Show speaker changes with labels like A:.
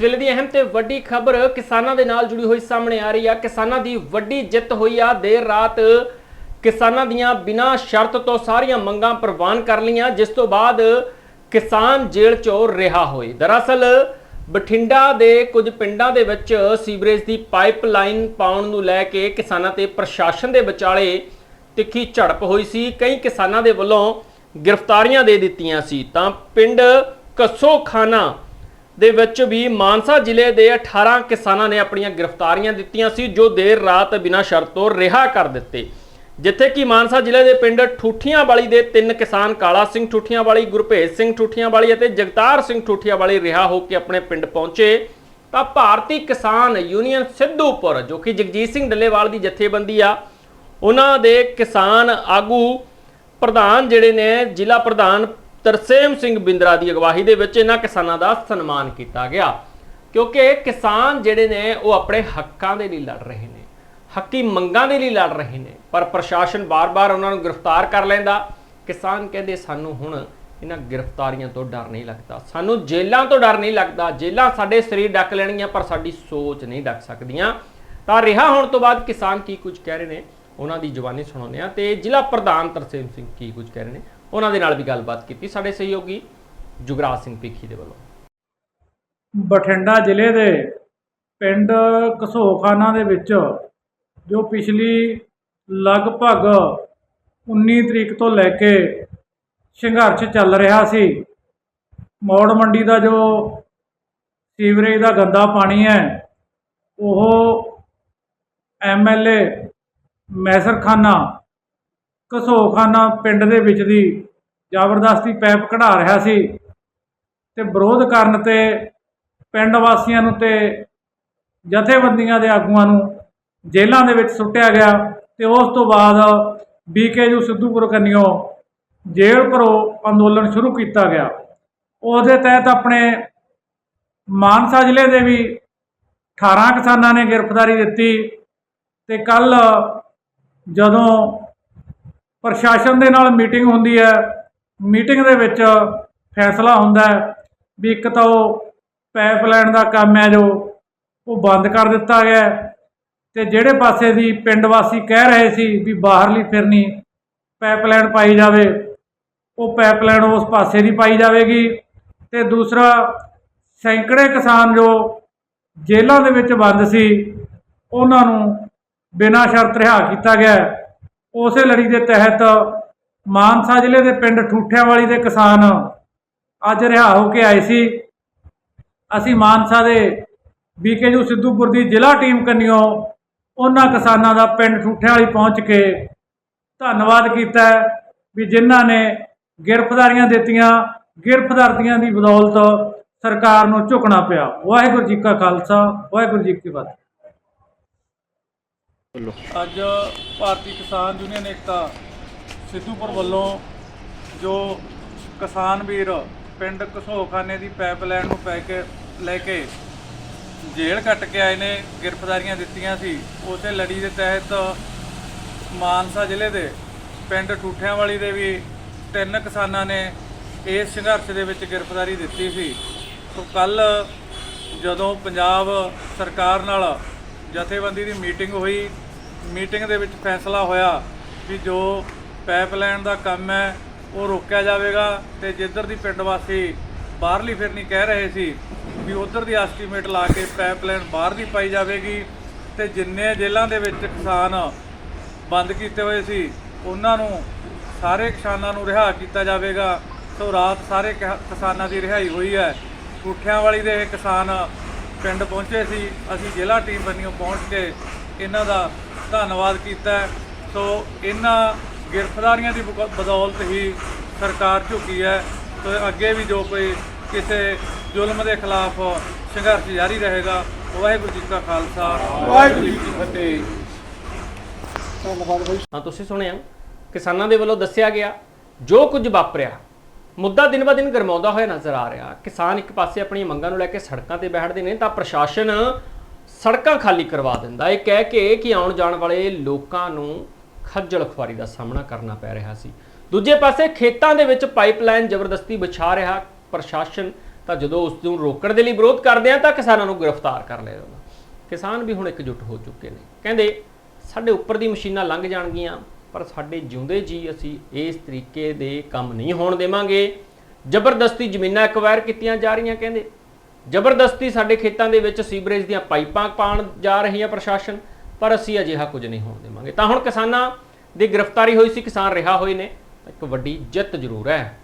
A: ਇਸ ਵੇਲੇ ਦੀ ਅਹਿਮ ਤੇ ਵੱਡੀ ਖਬਰ ਕਿਸਾਨਾਂ ਦੇ ਨਾਲ ਜੁੜੀ ਹੋਈ ਸਾਹਮਣੇ ਆ ਰਹੀ ਆ। ਕਿਸਾਨਾਂ ਦੀ ਵੱਡੀ ਜਿੱਤ ਹੋਈ ਆ। ਦੇਰ ਰਾਤ ਕਿਸਾਨਾਂ ਦੀਆਂ ਬਿਨਾਂ ਸ਼ਰਤ ਤੋਂ ਸਾਰੀਆਂ ਮੰਗਾਂ ਪ੍ਰਵਾਨ ਕਰ ਲਈਆਂ, ਜਿਸ ਤੋਂ ਬਾਅਦ ਕਿਸਾਨ ਜੇਲ੍ਹ ਚੋਂ ਰਿਹਾ ਹੋਏ। ਦਰਅਸਲ, ਬਠਿੰਡਾ ਦੇ ਕੁਝ ਪਿੰਡਾਂ ਦੇ ਵਿੱਚ ਸੀਵਰੇਜ ਦੀ ਪਾਈਪਲਾਈਨ ਪਾਉਣ ਨੂੰ ਲੈ ਕੇ ਕਿਸਾਨਾਂ ਤੇ ਪ੍ਰਸ਼ਾਸਨ ਦੇ ਵਿਚਾਲੇ ਤਿੱਖੀ ਝੜਪ ਹੋਈ ਸੀ। ਕਈ ਕਿਸਾਨਾਂ ਦੇ ਵੱਲੋਂ ਗ੍ਰਿਫਤਾਰੀਆਂ ਦੇ ਦਿੱਤੀਆਂ ਸੀ। ਤਾਂ ਪਿੰਡ ਕਸੋਖਾਨਾ ਦੇ ਵਿੱਚ ਵੀ ਮਾਨਸਾ ਜ਼ਿਲ੍ਹੇ ਦੇ 18 ਕਿਸਾਨਾਂ ਨੇ ਆਪਣੀਆਂ ਗ੍ਰਿਫਤਾਰੀਆਂ ਦਿੱਤੀਆਂ ਸੀ, ਜੋ ਦੇਰ ਰਾਤ ਬਿਨਾਂ ਸ਼ਰਤ ਤੋਂ ਰਿਹਾ ਕਰ ਦਿੱਤੇ। ਜਿੱਥੇ ਕਿ ਮਾਨਸਾ ਜ਼ਿਲ੍ਹੇ ਦੇ ਪਿੰਡ ਠੂਠੀਆਂ ਵਾਲੀ ਦੇ ਤਿੰਨ ਕਿਸਾਨ ਕਾਲਾ ਸਿੰਘ ਠੂਠੀਆਂ ਵਾਲੀ ਗੁਰਭੇਜ ਸਿੰਘ ਠੂਠੀਆਂ ਵਾਲੀ ਅਤੇ ਜਗਤਾਰ ਸਿੰਘ ਠੂਠੀਆਂ ਵਾਲੀ ਰਿਹਾ ਹੋ ਕੇ ਆਪਣੇ ਪਿੰਡ ਪਹੁੰਚੇ। ਤਾਂ ਭਾਰਤੀ ਕਿਸਾਨ ਯੂਨੀਅਨ ਸਿੱਧੂਪੁਰ, ਜੋ ਕਿ ਜਗਜੀਤ ਸਿੰਘ ਡੱਲੇਵਾਲ ਦੀ ਜਥੇਬੰਦੀ ਆ, ਉਹਨਾਂ ਦੇ ਕਿਸਾਨ ਆਗੂ ਪ੍ਰਧਾਨ ਜਿਹੜੇ ਨੇ, ਜ਼ਿਲ੍ਹਾ ਪ੍ਰਧਾਨ ਤਰਸੇਮ ਸਿੰਘ ਬਿੰਦਰਾ ਦੀ ਅਗਵਾਈ ਦੇ ਵਿੱਚ ਇਹਨਾਂ ਕਿਸਾਨਾਂ ਦਾ ਸਨਮਾਨ ਕੀਤਾ ਗਿਆ। ਕਿਉਂਕਿ ਕਿਸਾਨ ਜਿਹੜੇ ਨੇ, ਉਹ ਆਪਣੇ ਹੱਕਾਂ ਦੇ ਲਈ ਲੜ ਰਹੇ ਨੇ। ਹੱਕੀ ਮੰਗਾਂ ਦੇ ਲਈ ਲੜ ਰਹੇ ਨੇ। ਪਰ ਪ੍ਰਸ਼ਾਸਨ ਬਾਰ-ਬਾਰ ਉਹਨਾਂ ਨੂੰ ਗ੍ਰਿਫਤਾਰ ਕਰ ਲੈਂਦਾ। ਕਿਸਾਨ ਕਹਿੰਦੇ, ਸਾਨੂੰ ਹੁਣ ਇਹਨਾਂ ਗ੍ਰਿਫਤਾਰੀਆਂ ਤੋਂ ਡਰ ਨਹੀਂ ਲੱਗਦਾ। ਸਾਨੂੰ ਜੇਲ੍ਹਾਂ ਤੋਂ ਡਰ ਨਹੀਂ ਲੱਗਦਾ। ਜੇਲ੍ਹਾਂ ਸਾਡੇ ਸਰੀਰ ਡੱਕ ਲੈਣਗੀਆਂ, ਪਰ ਸਾਡੀ ਸੋਚ ਨਹੀਂ ਡੱਕ ਸਕਦੀਆਂ। ਤਾਂ ਰਿਹਾ ਹੋਣ ਤੋਂ ਬਾਅਦ ਕਿਸਾਨ ਕੀ ਕੁਝ ਕਹਿ ਰਹੇ ਨੇ? ਉਹਨਾਂ ਦੀ ਜਵਾਨੀ ਸੁਣਾਉਂਦੇ ਆ ਤੇ ਜ਼ਿਲ੍ਹਾ ਪ੍ਰਧਾਨ ਤਰਸੇਮ ਸਿੰਘ ਕੀ ਕੁਝ ਕਹਿ ਰਹੇ ਨੇ? ਉਹਨਾਂ ਦੇ ਨਾਲ ਵੀ ਗੱਲਬਾਤ ਕੀਤੀ। ਸਾਡੇ ਸਹਿਯੋਗੀ ਜੁਗਰਾਜ ਸਿੰਘ ਭਿੱਖੀ ਦੇ ਵੱਲੋਂ।
B: ਬਠਿੰਡਾ ਜ਼ਿਲ੍ਹੇ ਦੇ ਪਿੰਡ ਘਸੋਖਾਨਾ ਦੇ ਵਿੱਚ, ਜੋ ਪਿਛਲੀ ਲਗਭਗ 19 ਤਰੀਕ ਤੋਂ ਲੈ ਕੇ ਸੰਘਰਸ਼ ਚੱਲ ਰਿਹਾ ਸੀ, ਮੌੜ ਮੰਡੀ ਦਾ ਜੋ ਸੀਵਰੇਜ ਦਾ ਗੰਦਾ ਪਾਣੀ ਹੈ, ਉਹ ਐਮਐਲਏ ਮੈਸਰਖਾਨਾ ਘਸੋਖਾਨਾ ਪਿੰਡ ਦੇ ਵਿੱਚ ਦੀ ਜ਼ਬਰਦਸਤੀ ਪੈਪ ਕਢਾ ਰਿਹਾ ਸੀ ਤੇ ਵਿਰੋਧ ਕਰਨ ਤੇ ਪਿੰਡ ਵਾਸੀਆਂ ਨੂੰ ਤੇ ਜਥੇਬੰਦੀਆਂ ਦੇ ਆਗੂਆਂ ਨੂੰ ਜੇਲ੍ਹਾਂ ਦੇ ਵਿੱਚ ਸੁੱਟਿਆ ਗਿਆ ਤੇ ਉਸ ਤੋਂ ਬਾਅਦ ਬੀਕੇਯੂ ਸਿੱਧੂਪੁਰ ਕੰਨਿਓ ਜੇਲ੍ਹ ਭਰੋ ਅੰਦੋਲਨ ਸ਼ੁਰੂ ਕੀਤਾ ਗਿਆ। ਉਹਦੇ ਤਹਿਤ ਆਪਣੇ ਮਾਨਸਾ ਜ਼ਿਲ੍ਹੇ ਦੇ ਵੀ 18 ਕਿਸਾਨਾਂ ਨੇ ਗ੍ਰਿਫਤਾਰੀ ਦਿੱਤੀ ਤੇ ਕੱਲ ਜਦੋਂ ਪ੍ਰਸ਼ਾਸਨ ਦੇ ਨਾਲ ਮੀਟਿੰਗ ਹੁੰਦੀ ਹੈ। ਮੀਟਿੰਗ ਦੇ ਵਿੱਚ ਫੈਸਲਾ ਹੁੰਦਾ ਵੀ ਇੱਕ ਤਾਂ ਉਹ ਪਾਈਪਲਾਈਨ ਦਾ ਕੰਮ ਹੈ ਜੋ ਉਹ ਬੰਦ ਕਰ ਦਿੱਤਾ ਗਿਆ ਹੈ ਤੇ ਜਿਹੜੇ ਪਾਸੇ ਦੀ ਪਿੰਡ ਵਾਸੀ ਕਹਿ ਰਹੇ ਸੀ ਵੀ ਬਾਹਰਲੀ ਫਿਰਨੀ ਪਾਈਪਲਾਈਨ ਪਾਈ ਜਾਵੇ, ਉਹ ਪਾਈਪਲਾਈਨ ਉਸ ਪਾਸੇ ਦੀ ਪਾਈ ਜਾਵੇਗੀ। ਤੇ ਦੂਸਰਾ, ਸੈਂਕੜੇ ਕਿਸਾਨ ਜੋ ਜੇਲ੍ਹਾਂ ਦੇ ਵਿੱਚ ਬੰਦ ਸੀ, ਉਹਨਾਂ ਨੂੰ ਬਿਨਾਂ ਸ਼ਰਤ ਰਿਹਾ ਕੀਤਾ ਗਿਆ ਉਸੇ ਲੜੀ ਦੇ ਤਹਿਤ ਮਾਨਸਾ ਜ਼ਿਲ੍ਹੇ ਦੇ ਪਿੰਡ ਠੂਠਿਆਂ ਵਾਲੀ ਦੇ ਕਿਸਾਨ ਅੱਜ ਰਿਹਾ ਹੋ ਕੇ ਆਏ ਸੀ। ਅਸੀਂ ਮਾਨਸਾ ਦੇ ਬੀਕੇਯੂ ਸਿੱਧੂਪੁਰ ਦੀ ਜ਼ਿਲ੍ਹਾ ਟੀਮ ਕੰਨਿਓ ਉਹਨਾਂ ਕਿਸਾਨਾਂ ਦਾ ਪਿੰਡ ਠੂਠਿਆਂ ਵਾਲੀ ਪਹੁੰਚ ਕੇ ਧੰਨਵਾਦ ਕੀਤਾ ਵੀ ਜਿਨ੍ਹਾਂ ਨੇ ਗ੍ਰਿਫਤਾਰੀਆਂ ਦਿੱਤੀਆਂ ਗ੍ਰਿਫਤਾਰੀਆਂ ਦੀ ਬਦੌਲਤ ਸਰਕਾਰ ਨੂੰ ਝੁਕਣਾ ਪਿਆ। ਵਾਹਿਗੁਰੂ ਜੀ ਕਾ ਖਾਲਸਾ, ਵਾਹਿਗੁਰੂ ਜੀ ਕੀ ਫਤਿਹ।
C: ਅੱਜ ਭਾਰਤੀ ਕਿਸਾਨ ਯੂਨੀਅਨ ਏਕਤਾ ਸਿੱਧੂਪੁਰ ਵੱਲੋਂ ਜੋ ਕਿਸਾਨ ਵੀਰ ਪਿੰਡ ਘਸੋਖਾਨੇ ਦੀ ਪਾਈਪਲਾਈਨ ਨੂੰ ਪੈ ਕੇ, ਲੈ ਕੇ ਜੇਲ੍ਹ ਕੱਟ ਕੇ ਆਏ ਨੇ, ਗ੍ਰਿਫਤਾਰੀਆਂ ਦਿੱਤੀਆਂ ਸੀ, ਉਸੇ ਲੜੀ ਦੇ ਤਹਿਤ ਮਾਨਸਾ ਜ਼ਿਲ੍ਹੇ ਦੇ ਪਿੰਡ ਠੂਠਿਆਂਵਾਲੀ ਦੇ ਵੀ ਤਿੰਨ ਕਿਸਾਨਾਂ ਨੇ ਇਸ ਸੰਘਰਸ਼ ਦੇ ਵਿੱਚ ਗ੍ਰਿਫਤਾਰੀ ਦਿੱਤੀ ਸੀ। ਸੋ ਕੱਲ ਜਦੋਂ ਪੰਜਾਬ ਸਰਕਾਰ ਨਾਲ ਜਥੇਬੰਦੀ ਦੀ ਮੀਟਿੰਗ ਹੋਈ। ਮੀਟਿੰਗ ਦੇ ਵਿੱਚ ਫੈਸਲਾ ਹੋਇਆ ਵੀ ਜੋ ਪਾਈਪਲਾਈਨ ਦਾ ਕੰਮ ਹੈ, ਉਹ ਰੋਕਿਆ ਜਾਵੇਗਾ ਤੇ ਜਿੱਧਰ ਦੀ ਪਿੰਡ ਵਾਸੀ ਬਾਹਰਲੀ ਫਿਰਨੀ ਕਹਿ ਰਹੇ ਸੀ ਵੀ ਉਧਰ ਦੀ ਐਸਟੀਮੇਟ ਲਾ ਕੇ ਪਾਈਪਲਾਈਨ ਬਾਹਰ ਦੀ ਪਾਈ ਜਾਵੇਗੀ ਤੇ ਜਿੰਨੇ ਜੇਲ੍ਹਾਂ ਦੇ ਵਿੱਚ ਕਿਸਾਨ ਬੰਦ ਕੀਤੇ ਹੋਏ ਸੀ, ਉਹਨਾਂ ਨੂੰ ਸਾਰੇ ਕਿਸਾਨਾਂ ਨੂੰ ਰਿਹਾ ਕੀਤਾ ਜਾਵੇਗਾ। ਸੋ ਰਾਤ ਸਾਰੇ ਕਿਹਾ- ਕਿਸਾਨਾਂ ਦੀ ਰਿਹਾਈ ਹੋਈ ਹੈ। ਠੂਠਿਆਂ ਵਾਲੀ ਦੇ ਇਹ ਕਿਸਾਨ ਪਿੰਡ ਪਹੁੰਚੇ ਸੀ ਅਸੀਂ ਜ਼ਿਲ੍ਹਾ ਟੀਮ ਬੰਨਿਓ ਪਹੁੰਚ ਕੇ ਇਹਨਾਂ ਦਾ ਧੰਨਵਾਦ ਕੀਤਾ। ਸੋ ਇਹਨਾਂ ਗ੍ਰਿਫਤਾਰੀਆਂ ਦੀ ਬਕ- ਬਦੌਲਤ ਹੀ ਸਰਕਾਰ ਝੁਕੀ ਹੈ। ਸੋ ਅੱਗੇ ਵੀ ਜੋ ਕੋਈ ਕਿਸੇ ਜ਼ੁਲਮ ਦੇ ਖਿਲਾਫ ਸੰਘਰਸ਼ ਜਾਰੀ ਰਹੇਗਾ ਵਾਹਿਗੁਰੂ ਜੀ ਕਾ ਖਾਲਸਾ ਵਾਹਿਗੁਰੂ ਜੀ ਕੀ ਫਤਿਹ।
A: ਹਾਂ ਤੁਸੀਂ ਸੁਣਿਆ ਕਿਸਾਨਾਂ ਦੇ ਵੱਲੋਂ ਦੱਸਿਆ ਗਿਆ ਜੋ ਕੁਝ ਵਾਪਰਿਆ ਮੁੱਦਾ ਦਿਨ ਬ ਦਿਨ ਗਰਮਾਉਂਦਾ ਹੋਇਆ ਨਜ਼ਰ ਆ ਰਿਹਾ। ਕਿਸਾਨ ਇੱਕ ਪਾਸੇ ਆਪਣੀਆਂ ਮੰਗਾਂ ਨੂੰ ਲੈ ਕੇ ਸੜਕਾਂ ਤੇ ਬੈਠਦੇ ਨੇ ਤਾਂ ਪ੍ਰਸ਼ਾਸਨ ਸੜਕਾਂ ਖਾਲੀ ਕਰਵਾ ਦਿੰਦਾ। ਇਹ ਕਹਿ ਕੇ ਕਿ ਆਉਣ ਜਾਣ ਵਾਲੇ ਲੋਕਾਂ ਨੂੰ ਖੱਜਲ ਖੁਆਰੀ ਦਾ ਸਾਹਮਣਾ ਕਰਨਾ ਪੈ ਰਿਹਾ ਸੀ। ਦੂਜੇ ਪਾਸੇ ਖੇਤਾਂ ਦੇ ਵਿੱਚ ਪਾਈਪਲਾਈਨ ਜ਼ਬਰਦਸਤੀ ਵਿਛਾ ਰਿਹਾ। ਪ੍ਰਸ਼ਾਸਨ ਤਾਂ ਜਦੋਂ ਉਸ ਨੂੰ ਰੋਕਣ ਦੇ ਲਈ ਵਿਰੋਧ ਕਰਦੇ ਆ ਤਾਂ ਕਿਸਾਨਾਂ ਨੂੰ ਗ੍ਰਿਫਤਾਰ ਕਰ ਲਿਆ ਜਾਂਦਾ। ਕਿਸਾਨ ਵੀ ਹੁਣ ਇਕਜੁੱਟ ਹੋ ਚੁੱਕੇ ਨੇ। ਕਹਿੰਦੇ, ਸਾਡੇ ਉੱਪਰ ਦੀ ਮਸ਼ੀਨਾਂ ਲੰਘ ਜਾਣਗੀਆਂ। ਪਰ ਸਾਡੇ ਜਿਉਂਦੇ ਜੀ ਅਸੀਂ ਇਸ ਤਰੀਕੇ ਦੇ ਕੰਮ ਨਹੀਂ ਹੋਣ ਦੇਵਾਂਗੇ। ਜ਼ਬਰਦਸਤੀ ਜ਼ਮੀਨਾਂ ਐਕਵਾਇਰ ਕੀਤੀਆਂ ਜਾ ਰਹੀਆਂ ਕਹਿੰਦੇ। ਜ਼ਬਰਦਸਤੀ ਸਾਡੇ ਖੇਤਾਂ ਦੇ ਵਿੱਚ ਸੀਵਰੇਜ ਦੀਆਂ ਪਾਈਪਾਂ ਪਾਣ ਜਾ ਰਹੀ ਹੈ ਪ੍ਰਸ਼ਾਸਨ, ਪਰ ਅਸੀਂ ਅਜਿਹਾ ਕੁਝ ਨਹੀਂ ਹੋਣ ਦੇਵਾਂਗੇ। ਤਾਂ ਹੁਣ ਕਿਸਾਨਾਂ ਦੀ ਗ੍ਰਿਫਤਾਰੀ ਹੋਈ ਸੀ, ਕਿਸਾਨ ਰਿਹਾ ਹੋਏ ਨੇ। ਇੱਕ ਵੱਡੀ ਜਿੱਤ ਜ਼ਰੂਰ ਹੈ।